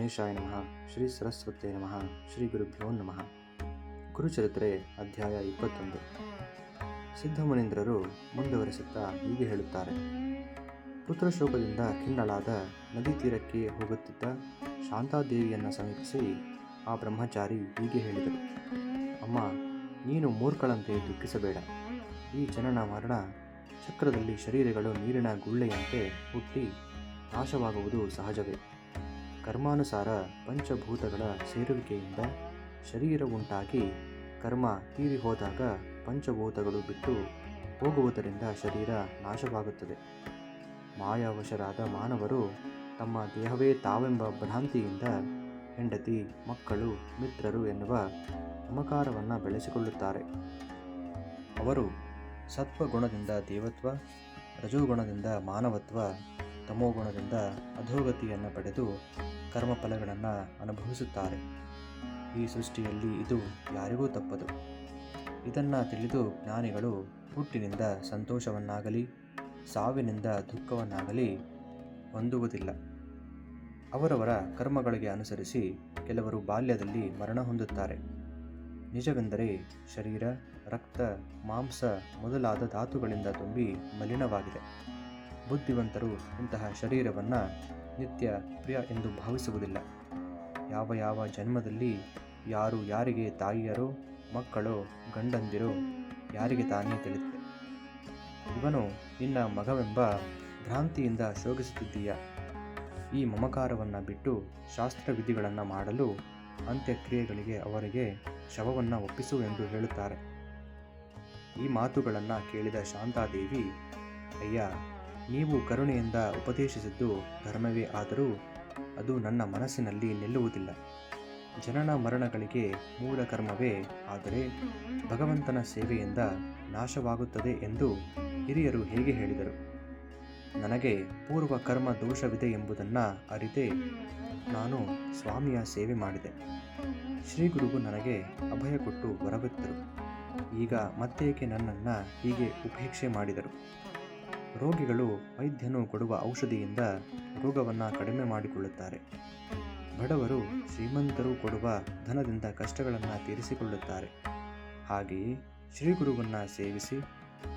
ಗಣೇಶಾಯ ನಮಃ. ಶ್ರೀ ಸರಸ್ವತೇ ನಮಃ. ಶ್ರೀ ಗುರುಭ್ಯೋ ನಮಃ. ಗುರುಚರಿತ್ರೆ ಅಧ್ಯಾಯ ಇಪ್ಪತ್ತೊಂದು. ಸಿದ್ಧಮುನೀಂದ್ರರು ಮುಂದುವರಿಸುತ್ತಾ ಹೀಗೆ ಹೇಳುತ್ತಾರೆ. ಪುತ್ರಶೋಕದಿಂದ ಖಿನ್ನಳಾದ ನದಿ ತೀರಕ್ಕೆ ಹೋಗುತ್ತಿದ್ದ ಶಾಂತಾದೇವಿಯನ್ನು ಸಮೀಪಿಸಿ ಆ ಬ್ರಹ್ಮಚಾರಿ ಹೀಗೆ ಹೇಳಿದರು ಅಮ್ಮ, ನೀನು ಮೂರ್ಖಳಂತೆ ದುಃಖಿಸಬೇಡ. ಈ ಜನನ ಮರಣ ಚಕ್ರದಲ್ಲಿ ಶರೀರಗಳು ನೀರಿನ ಗುಳ್ಳೆಯಂತೆ ಹುಟ್ಟಿ ನಾಶವಾಗುವುದು ಸಹಜವೇ. ಕರ್ಮಾನುಸಾರ ಪಂಚಭೂತಗಳ ಸೇರುವಿಕೆಯಿಂದ ಶರೀರ ಉಂಟಾಗಿ ಕರ್ಮ ತೀರಿ ಹೋದಾಗ ಪಂಚಭೂತಗಳು ಬಿಟ್ಟು ಹೋಗುವುದರಿಂದ ಶರೀರ ನಾಶವಾಗುತ್ತದೆ. ಮಾಯಾವಶರಾದ ಮಾನವರು ತಮ್ಮ ದೇಹವೇ ತಾವೆಂಬ ಭ್ರಾಂತಿಯಿಂದ ಹೆಂಡತಿ, ಮಕ್ಕಳು, ಮಿತ್ರರು ಎನ್ನುವ ಮಮಕಾರವನ್ನು ಬೆಳೆಸಿಕೊಳ್ಳುತ್ತಾರೆ. ಅವರು ಸತ್ವಗುಣದಿಂದ ದೇವತ್ವ, ರಜೋಗುಣದಿಂದ ಮಾನವತ್ವ ತಮೋಗುಣದಿಂದ ಅಧೋಗತಿಯನ್ನು ಪಡೆದು ಕರ್ಮಫಲಗಳನ್ನು ಅನುಭವಿಸುತ್ತಾರೆ. ಈ ಸೃಷ್ಟಿಯಲ್ಲಿ ಇದು ಯಾರಿಗೂ ತಪ್ಪದು. ಇದನ್ನು ತಿಳಿದು ಜ್ಞಾನಿಗಳು ಹುಟ್ಟಿನಿಂದ ಸಂತೋಷವನ್ನಾಗಲಿ, ಸಾವಿನಿಂದ ದುಃಖವನ್ನಾಗಲಿ ಹೊಂದುವುದಿಲ್ಲ. ಅವರವರ ಕರ್ಮಗಳಿಗೆ ಅನುಸರಿಸಿ ಕೆಲವರು ಬಾಲ್ಯದಲ್ಲಿ ಮರಣ ಹೊಂದುತ್ತಾರೆ. ನಿಜವೆಂದರೆ ಶರೀರ, ರಕ್ತ, ಮಾಂಸ ಮೊದಲಾದ ಧಾತುಗಳಿಂದ ತುಂಬಿ ಮಲಿನವಾಗಿದೆ. ಬುದ್ಧಿವಂತರು ಇಂತಹ ಶರೀರವನ್ನು ನಿತ್ಯ ಪ್ರಿಯ ಎಂದು ಭಾವಿಸುವುದಿಲ್ಲ. ಯಾವ ಯಾವ ಜನ್ಮದಲ್ಲಿ ಯಾರು ಯಾರಿಗೆ ತಾಯಿಯರೋ, ಮಕ್ಕಳು, ಗಂಡಂದಿರು ಯಾರಿಗೆ ತಾನೇ ತಿಳಿದಿದೆ. ಇವನು ನಿನ್ನ ಮಗವೆಂಬ ಭ್ರಾಂತಿಯಿಂದ ಶೋಕಿಸುತ್ತಿದ್ದೀಯ? ಈ ಮಮಕಾರವನ್ನು ಬಿಟ್ಟು ಶಾಸ್ತ್ರವಿಧಿಗಳನ್ನು ಮಾಡಲು ಅಂತ್ಯಕ್ರಿಯೆಗಳಿಗೆ ಅವರಿಗೆ ಶವವನ್ನು ಒಪ್ಪಿಸು ಎಂದು ಹೇಳುತ್ತಾರೆ. ಈ ಮಾತುಗಳನ್ನು ಕೇಳಿದ ಶಾಂತಾದೇವಿ, ಅಯ್ಯ ನೀವು ಕರುಣೆಯಿಂದ ಉಪದೇಶಿಸಿದ್ದು ಧರ್ಮವೇ ಆದರೂ ಅದು ನನ್ನ ಮನಸ್ಸಿನಲ್ಲಿ ನಿಲ್ಲುವುದಿಲ್ಲ. ಜನನ ಮರಣಗಳಿಗೆ ಮೂಲ ಕರ್ಮವೇ ಆದರೆ ಭಗವಂತನ ಸೇವೆಯಿಂದ ನಾಶವಾಗುತ್ತದೆ ಎಂದು ಹಿರಿಯರು ಹೇಗೆ ಹೇಳಿದರು? ನನಗೆ ಪೂರ್ವ ಕರ್ಮ ದೋಷವಿದೆ ಎಂಬುದನ್ನು ಅರಿತೇ ನಾನು ಸ್ವಾಮಿಯ ಸೇವೆ ಮಾಡಿದೆ. ಶ್ರೀ ಗುರುವು ನನಗೆ ಅಭಯ ಕೊಟ್ಟು ಬರಬಿತ್ತರು ಈಗ ಮತ್ತೇಕೆ ನನ್ನನ್ನು ಹೀಗೆ ಉಪೇಕ್ಷೆ ಮಾಡಿದರು? ರೋಗಿಗಳು ವೈದ್ಯನು ಕೊಡುವ ಔಷಧಿಯಿಂದ ರೋಗವನ್ನು ಕಡಿಮೆ ಮಾಡಿಕೊಳ್ಳುತ್ತಾರೆ. ಬಡವರು ಶ್ರೀಮಂತರು ಕೊಡುವ ಧನದಿಂದ ಕಷ್ಟಗಳನ್ನು ತೀರಿಸಿಕೊಳ್ಳುತ್ತಾರೆ. ಹಾಗೆಯೇ ಶ್ರೀಗುರುವನ್ನು ಸೇವಿಸಿ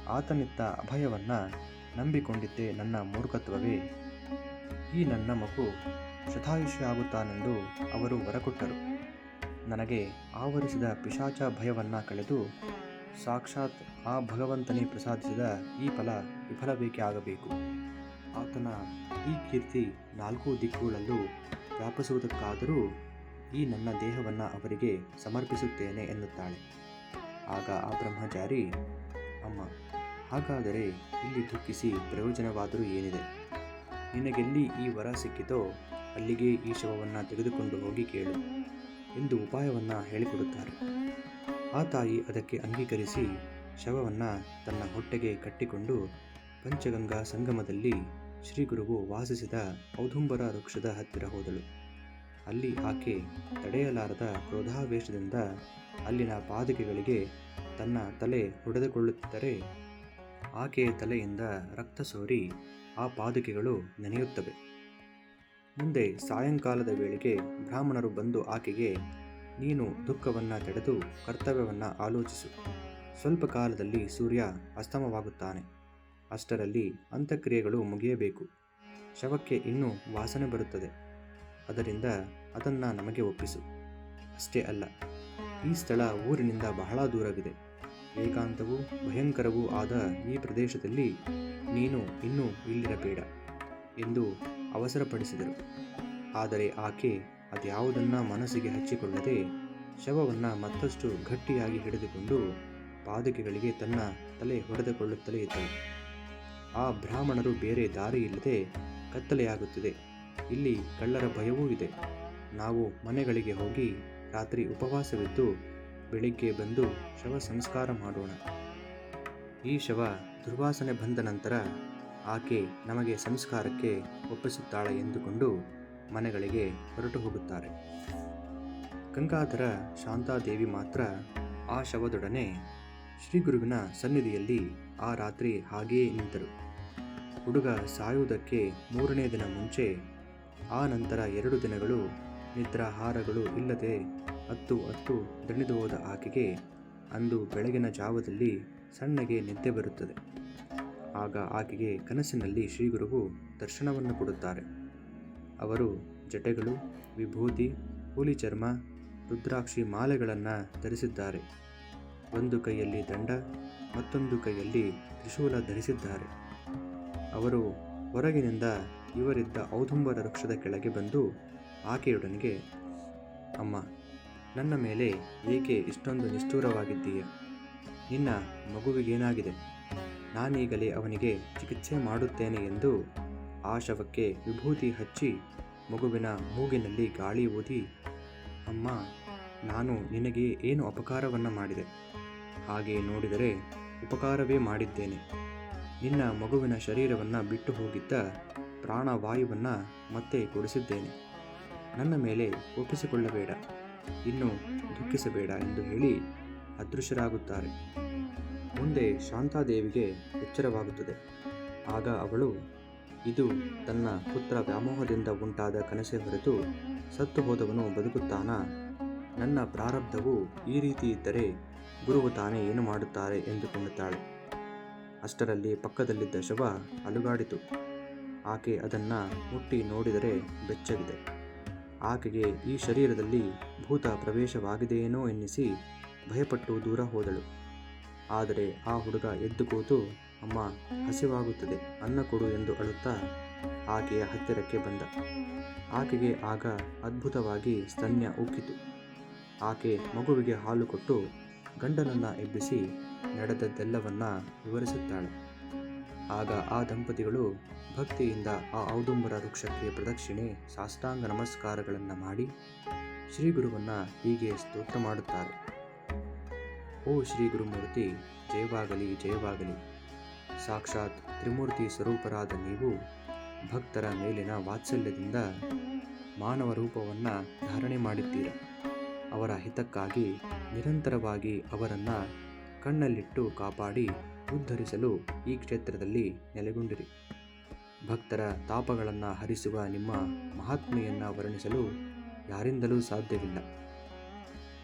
ಆತನಿತ್ತ ಅಭಯವನ್ನು ನಂಬಿಕೊಂಡಿದ್ದೇ ನನ್ನ ಮೂರ್ಖತ್ವವೇ? ಈ ನನ್ನ ಮಗು ಶತಾಯುಷಿಯಾಗುತ್ತಾನೆಂದು ಅವರು ಹೊರಕೊಟ್ಟರು. ನನಗೆ ಆವರಿಸಿದ ಪಿಶಾಚ ಭಯವನ್ನು ಕಳೆದು ಸಾಕ್ಷಾತ್ ಆ ಭಗವಂತನೇ ಪ್ರಸಾದಿಸಿದ ಈ ಫಲ ವಿಫಲಬೇಕೇ ಆಗಬೇಕು ಆತನ ಈ ಕೀರ್ತಿ ನಾಲ್ಕು ದಿಕ್ಕುಗಳಲ್ಲೂ ವ್ಯಾಪಿಸುವುದಕ್ಕಾದರೂ ಈ ನನ್ನ ದೇಹವನ್ನು ಅವರಿಗೆ ಸಮರ್ಪಿಸುತ್ತೇನೆ ಎನ್ನುತ್ತಾಳೆ. ಆಗ ಆ ಬ್ರಹ್ಮಚಾರಿ, ಅಮ್ಮ, ಹಾಗಾದರೆ ಇಲ್ಲಿ ದುಃಖಿಸಿ ಪ್ರಯೋಜನವಾದರೂ ಏನಿದೆ? ನಿನಗೆಲ್ಲಿ ಈ ವರ ಸಿಕ್ಕಿತೋ ಅಲ್ಲಿಗೆ ಈ ಶವವನ್ನು ತೆಗೆದುಕೊಂಡು ಹೋಗಿ ಕೇಳು ಎಂದು ಉಪಾಯವನ್ನು ಹೇಳಿಕೊಡುತ್ತಾರೆ. ಆ ತಾಯಿ ಅದಕ್ಕೆ ಅಂಗೀಕರಿಸಿ ಶವವನ್ನು ತನ್ನ ಹೊಟ್ಟೆಗೆ ಕಟ್ಟಿಕೊಂಡು ಪಂಚಗಂಗಾ ಸಂಗಮದಲ್ಲಿ ಶ್ರೀಗುರುವು ವಾಸಿಸಿದ ಔದುಂಬರ ವೃಕ್ಷದ ಹತ್ತಿರ ಹೋದಳು. ಅಲ್ಲಿ ಆಕೆ ತಡೆಯಲಾರದ ಕ್ರೋಧಾವೇಶದಿಂದ ಅಲ್ಲಿನ ಪಾದಕೆಗಳಿಗೆ ತನ್ನ ತಲೆ ಹೊಡೆದುಕೊಳ್ಳುತ್ತಿದ್ದರೆ ಆಕೆಯ ತಲೆಯಿಂದ ರಕ್ತ ಸೋರಿ ಆ ಪಾದುಕೆಗಳು ನೆನೆಯುತ್ತವೆ. ಮುಂದೆ ಸಾಯಂಕಾಲದ ವೇಳೆಗೆ ಬ್ರಾಹ್ಮಣರು ಬಂದು ಆಕೆಗೆ, ನೀನು ದುಃಖವನ್ನು ತಡೆದು ಕರ್ತವ್ಯವನ್ನು ಆಲೋಚಿಸು. ಸ್ವಲ್ಪ ಕಾಲದಲ್ಲಿ ಸೂರ್ಯ ಅಸ್ತಮವಾಗುತ್ತಾನೆ. ಅಷ್ಟರಲ್ಲಿ ಅಂತ್ಯಕ್ರಿಯೆಗಳು ಮುಗಿಯಬೇಕು. ಶವಕ್ಕೆ ಇನ್ನೂ ವಾಸನೆ ಬರುತ್ತದೆ. ಅದರಿಂದ ಅದನ್ನು ನಮಗೆ ಒಪ್ಪಿಸು. ಅಷ್ಟೇ ಅಲ್ಲ, ಈ ಸ್ಥಳ ಊರಿನಿಂದ ಬಹಳ ದೂರವಿದೆ. ಏಕಾಂತವೂ ಭಯಂಕರವೂ ಆದ ಈ ಪ್ರದೇಶದಲ್ಲಿ ನೀನು ಇನ್ನೂ ಇಲ್ಲಿರಬೇಡ ಎಂದು ಅವಸರಪಡಿಸಿದರು. ಆದರೆ ಆಕೆ ಅದ್ಯಾವುದನ್ನ ಮನಸ್ಸಿಗೆ ಹಚ್ಚಿಕೊಳ್ಳದೆ ಶವವನ್ನು ಮತ್ತಷ್ಟು ಗಟ್ಟಿಯಾಗಿ ಹಿಡಿದುಕೊಂಡು ಪಾದಕೆಗಳಿಗೆ ತನ್ನ ತಲೆ ಹೊಡೆದುಕೊಳ್ಳುತ್ತಲೇ ಇದ್ದಳು. ಆ ಬ್ರಾಹ್ಮಣರು ಬೇರೆ ದಾರಿ ಇಲ್ಲದೆ ಕತ್ತಲೆಯಾಗುತ್ತಿದೆ. ಇಲ್ಲಿ ಕಳ್ಳರ ಭಯವೂ ಇದೆ. ನಾವು ಮನೆಗಳಿಗೆ ಹೋಗಿ ರಾತ್ರಿ ಉಪವಾಸವಿದ್ದು ಬೆಳಿಗ್ಗೆ ಬಂದು ಶವ ಸಂಸ್ಕಾರ ಮಾಡೋಣ. ಈ ಶವ ದುರ್ವಾಸನೆ ಬಂದ ನಂತರ ಆಕೆ ನಮಗೆ ಸಂಸ್ಕಾರಕ್ಕೆ ಒಪ್ಪಿಸುತ್ತಾಳೆ ಎಂದುಕೊಂಡು ಮನೆಗಳಿಗೆ ಹೊರಟು ಹೋಗುತ್ತಾರೆ. ಗಂಗಾಧರ ಶಾಂತಾದೇವಿ ಮಾತ್ರ ಆ ಶವದೊಡನೆ ಶ್ರೀಗುರುವಿನ ಸನ್ನಿಧಿಯಲ್ಲಿ ಆ ರಾತ್ರಿ ಹಾಗೆಯೇ ನಿಂತರು. ಹುಡುಗ ಸಾಯುವುದಕ್ಕೆ ಮೂರನೇ ದಿನ ಮುಂಚೆ, ಆ ನಂತರ ಎರಡು ದಿನಗಳು ನಿದ್ರಾಹಾರಗಳು ಇಲ್ಲದೆ ಹತ್ತು ಹತ್ತು ದಣಿದು ಹೋದ ಆಕೆಗೆ ಅಂದು ಬೆಳಗಿನ ಜಾವದಲ್ಲಿ ಸಣ್ಣಗೆ ನಿದ್ದೆ ಬರುತ್ತದೆ. ಆಗ ಆಕೆಗೆ ಕನಸಿನಲ್ಲಿ ಶ್ರೀಗುರುವು ದರ್ಶನವನ್ನು ಕೊಡುತ್ತಾರೆ. ಅವರು ಜಟೆಗಳು, ವಿಭೂತಿ ಹುಲಿ ಚರ್ಮ ರುದ್ರಾಕ್ಷಿ ಮಾಲೆಗಳನ್ನು ಧರಿಸಿದ್ದಾರೆ. ಒಂದು ಕೈಯಲ್ಲಿ ದಂಡ, ಮತ್ತೊಂದು ಕೈಯಲ್ಲಿ ತ್ರಿಶೂಲ ಧರಿಸಿದ್ದಾರೆ. ಅವರು ಹೊರಗಿನಿಂದ ಇವರಿದ್ದ ಔದುಂಬರ ವೃಕ್ಷದ ಕೆಳಗೆ ಬಂದು ಆಕೆಯೊಡನಿಗೆ, ಅಮ್ಮ, ನನ್ನ ಮೇಲೆ ಏಕೆ ಇಷ್ಟೊಂದು ನಿಷ್ಠೂರವಾಗಿದ್ದೀಯ? ನಿನ್ನ ಮಗುವಿಗೇನಾಗಿದೆ? ನಾನೀಗಲೇ ಅವನಿಗೆ ಚಿಕಿತ್ಸೆ ಮಾಡುತ್ತೇನೆ ಎಂದು ಆ ಶವಕ್ಕೆ ವಿಭೂತಿ ಹಚ್ಚಿ ಮಗುವಿನ ಮೂಗಿನಲ್ಲಿ ಗಾಳಿ ಊದಿ, ಅಮ್ಮ, ನಾನು ನಿನಗೆ ಏನು ಅಪಕಾರವನ್ನು ಮಾಡಿದೆ? ಹಾಗೆ ನೋಡಿದರೆ ಉಪಕಾರವೇ ಮಾಡಿದ್ದೇನೆ. ನಿನ್ನ ಮಗುವಿನ ಶರೀರವನ್ನು ಬಿಟ್ಟು ಹೋಗಿದ್ದ ಪ್ರಾಣವಾಯುವನ್ನು ಮತ್ತೆ ಕೊಡಿಸಿದ್ದೇನೆ. ನನ್ನ ಮೇಲೆ ಒಪ್ಪಿಸಿಕೊಳ್ಳಬೇಡ. ಇನ್ನು ದುಃಖಿಸಬೇಡ ಎಂದು ಹೇಳಿ ಅದೃಶ್ಯರಾಗುತ್ತಾರೆ. ಮುಂದೆ ಶಾಂತಾದೇವಿಗೆ ಎಚ್ಚರವಾಗುತ್ತದೆ. ಆಗ ಅವಳು, ಇದು ತನ್ನ ಪುತ್ರ ವ್ಯಾಮೋಹದಿಂದ ಉಂಟಾದ ಕನಸೆ ಹೊರತು ಸತ್ತು ಹೋದವನು ಬದುಕುತ್ತಾನ? ನನ್ನ ಪ್ರಾರಬ್ಧವು ಈ ರೀತಿ ಇದ್ದರೆ ಗುರುವು ತಾನೇ ಏನು ಮಾಡುತ್ತಾರೆ? ಎಂದುಕೊಳ್ಳುತ್ತಾಳೆ. ಅಷ್ಟರಲ್ಲಿ ಪಕ್ಕದಲ್ಲಿದ್ದ ಶವ ಅಲುಗಾಡಿತು. ಆಕೆ ಅದನ್ನು ಮುಟ್ಟಿ ನೋಡಿದರೆ ಬೆಚ್ಚಗಿದೆ. ಆಕೆಗೆ ಈ ಶರೀರದಲ್ಲಿ ಭೂತ ಪ್ರವೇಶವಾಗಿದೆಯೇನೋ ಎನ್ನಿಸಿ ಭಯಪಟ್ಟು ದೂರ ಹೋದಳು. ಆದರೆ ಆ ಹುಡುಗ ಎದ್ದು ಕೂತು, ಅಮ್ಮ, ಹಸಿವಾಗುತ್ತದೆ, ಅನ್ನ ಕೊಡು ಎಂದು ಅಳುತ್ತಾ ಆಕೆಯ ಹತ್ತಿರಕ್ಕೆ ಬಂದ. ಆಕೆಗೆ ಆಗ ಅದ್ಭುತವಾಗಿ ಸ್ತನ್ಯ ಉಕ್ಕಿತು. ಆಕೆ ಮಗುವಿಗೆ ಹಾಲು ಕೊಟ್ಟು ಗಂಡನನ್ನು ಎಬ್ಬಿಸಿ ನಡೆದದ್ದೆಲ್ಲವನ್ನ ವಿವರಿಸುತ್ತಾಳೆ ಆಗ ಆ ದಂಪತಿಗಳು ಭಕ್ತಿಯಿಂದ ಆ ಔದುಂಬರ ವೃಕ್ಷಕ್ಕೆ ಪ್ರದಕ್ಷಿಣೆ, ಸಾಷ್ಟಾಂಗ ನಮಸ್ಕಾರಗಳನ್ನು ಮಾಡಿ ಶ್ರೀ ಗುರುವನ್ನು ಹೀಗೆ ಸ್ತೋತ್ರ ಮಾಡುತ್ತಾರೆ. ಓ ಶ್ರೀ ಗುರುಮೂರ್ತಿ, ಜಯವಾಗಲಿ ಜಯವಾಗಲಿ. ಸಾಕ್ಷಾತ್ ತ್ರಿಮೂರ್ತಿ ಸ್ವರೂಪರಾದ ನೀವು ಭಕ್ತರ ಮೇಲಿನ ವಾತ್ಸಲ್ಯದಿಂದ ಮಾನವ ರೂಪವನ್ನು ಧಾರಣೆ ಮಾಡಿದ್ದೀರ. ಅವರ ಹಿತಕ್ಕಾಗಿ ನಿರಂತರವಾಗಿ ಅವರನ್ನು ಕಣ್ಣಲ್ಲಿಟ್ಟು ಕಾಪಾಡಿ ಉದ್ಧರಿಸಲು ಈ ಕ್ಷೇತ್ರದಲ್ಲಿ ನೆಲೆಗೊಂಡಿರಿ. ಭಕ್ತರ ತಾಪಗಳನ್ನು ಹರಿಸುವ ನಿಮ್ಮ ಮಹಾತ್ಮೆಯನ್ನು ವರ್ಣಿಸಲು ಯಾರಿಂದಲೂ ಸಾಧ್ಯವಿಲ್ಲ.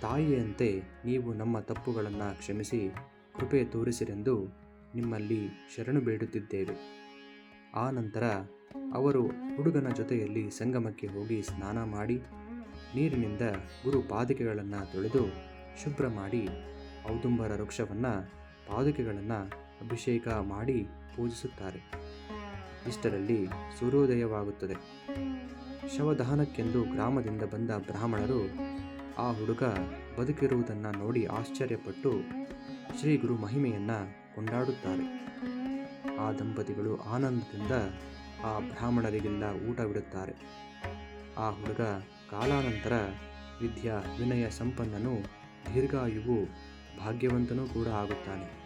ತಾಯಿಯಂತೆ ನೀವು ನಮ್ಮ ತಪ್ಪುಗಳನ್ನು ಕ್ಷಮಿಸಿ ಕೃಪೆ ತೋರಿಸಿರೆಂದು ನಿಮ್ಮಲ್ಲಿ ಶರಣು ಬೇಡುತ್ತಿದ್ದೇವೆ. ಆ ನಂತರ ಅವರು ಹುಡುಗನ ಜೊತೆಯಲ್ಲಿ ಸಂಗಮಕ್ಕೆ ಹೋಗಿ ಸ್ನಾನ ಮಾಡಿ ನೀರಿನಿಂದ ಗುರು ಪಾದಿಕೆಗಳನ್ನು ತೊಳೆದು ಶುಭ್ರ ಮಾಡಿ ಔದುಂಬರ ವೃಕ್ಷವನ್ನು ಪಾದುಕೆಗಳನ್ನು ಅಭಿಷೇಕ ಮಾಡಿ ಪೂಜಿಸುತ್ತಾರೆ. ಇಷ್ಟರಲ್ಲಿ ಸೂರ್ಯೋದಯವಾಗುತ್ತದೆ. ಶವದಹನಕ್ಕೆಂದು ಗ್ರಾಮದಿಂದ ಬಂದ ಬ್ರಾಹ್ಮಣರು ಆ ಹುಡುಗ ಬದುಕಿರುವುದನ್ನು ನೋಡಿ ಆಶ್ಚರ್ಯಪಟ್ಟು ಶ್ರೀ ಗುರು ಮಹಿಮೆಯನ್ನು ಕೊಂಡಾಡುತ್ತಾರೆ. ಆ ದಂಪತಿಗಳು ಆನಂದದಿಂದ ಆ ಬ್ರಾಹ್ಮಣರಿಗೆಲ್ಲ ಊಟ ಬಿಡುತ್ತಾರೆ. ಆ ಹುಡುಗ ಕಾಲಾನಂತರ ವಿದ್ಯಾ ವಿನಯ ಸಂಪನ್ನನು ದೀರ್ಘಾಯುವು ಭಾಗ್ಯವಂತನೂ ಕೂಡ ಆಗುತ್ತಾನೆ.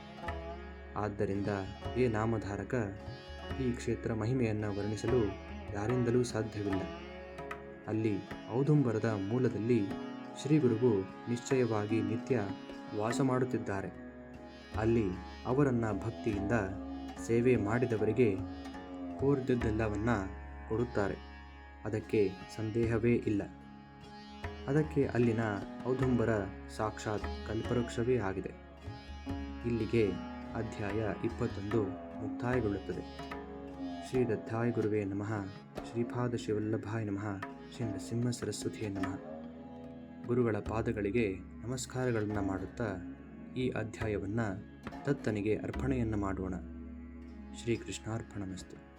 ಆದ್ದರಿಂದ ಈ ನಾಮಧಾರಕ, ಈ ಕ್ಷೇತ್ರ ಮಹಿಮೆಯನ್ನು ವರ್ಣಿಸಲು ಯಾರಿಂದಲೂ ಸಾಧ್ಯವಿಲ್ಲ. ಅಲ್ಲಿ ಔದುಂಬರದ ಮೂಲದಲ್ಲಿ ಶ್ರೀಗುರುವು ನಿಶ್ಚಯವಾಗಿ ನಿತ್ಯ ವಾಸ ಮಾಡುತ್ತಿದ್ದಾರೆ. ಅಲ್ಲಿ ಅವರನ್ನು ಭಕ್ತಿಯಿಂದ ಸೇವೆ ಮಾಡಿದವರಿಗೆ ಕೋರಿದ್ದೆಲ್ಲವನ್ನ ಕೊಡುತ್ತಾರೆ. ಅದಕ್ಕೆ ಸಂದೇಹವೇ ಇಲ್ಲ. ಅದಕ್ಕೆ ಅಲ್ಲಿನ ಔದುಂಬರ ಸಾಕ್ಷಾತ್ ಕಲ್ಪವೃಕ್ಷವೇ ಆಗಿದೆ. ಇಲ್ಲಿಗೆ ಅಧ್ಯಾಯ ಇಪ್ಪತ್ತೊಂದು ಮುಕ್ತಾಯಗೊಳ್ಳುತ್ತದೆ. ಶ್ರೀ ದತ್ತಾಯ ಗುರುವೇ ನಮಃ. ಶ್ರೀಪಾದ ಶಿವಲ್ಲಭಾಯ ನಮಃ. ಶ್ರೀ ನರಸಿಂಹ ಸರಸ್ವತಿಯೇ ನಮಃ. ಗುರುಗಳ ಪಾದಗಳಿಗೆ ನಮಸ್ಕಾರಗಳನ್ನು ಮಾಡುತ್ತಾ ಈ ಅಧ್ಯಾಯವನ್ನು ದತ್ತನಿಗೆ ಅರ್ಪಣೆಯನ್ನು ಮಾಡೋಣ. ಶ್ರೀಕೃಷ್ಣಾರ್ಪಣಮಸ್ತು.